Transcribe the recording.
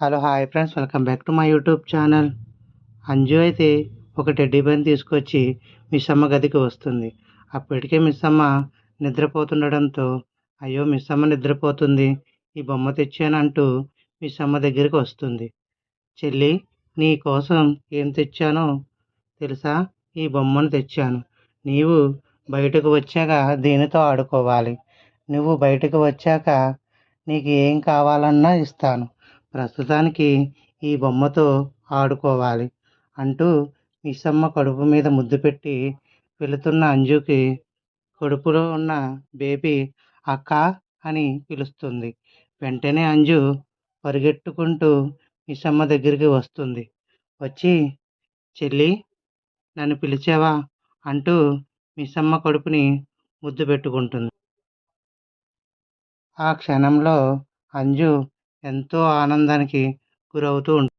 Hello hi friends. Welcome back to my YouTube channel. Anju అయితే ఒక teddy Ben తీసుకొచ్చి మిస్సమ్మ గదికి వస్తుంది. అప్పటికే మిస్సమ్మ నిద్రపోతుండడంతో అయ్యో మిస్సమ్మ నిద్రపోతుంది. ఈ బొమ్మ తెచ్చానంటూ మిస్సమ్మ దగ్గరికి వస్తుంది. చెల్లి నీ కోసం ఏం తెచ్చానో తెలుసా? ఈ బొమ్మను తెచ్చాను. నీవు బయటకు వచ్చాక దీనితో ఆడుకోవాలి. నువ్వు బయటకు వచ్చాక నీకు ఏం కావాలన్నా ఇస్తాను. ప్రస్తుతానికి ఈ బొమ్మతో ఆడుకోవాలి అంటూ మిస్సమ్మ కడుపు మీద ముద్దు పెట్టి వెళుతున్న అంజుకి కడుపులో ఉన్న బేబీ అక్క అని పిలుస్తుంది. వెంటనే అంజు పరిగెట్టుకుంటూ మిస్సమ్మ దగ్గరికి వస్తుంది. వచ్చి చెల్లి నన్ను పిలిచావా? అంటూ మిస్సమ్మ కడుపుని ముద్దు పెట్టుకుంటుంది. ఆ క్షణంలో అంజు ఎంతో ఆనందానికి గురవుతూ ఉంటుంది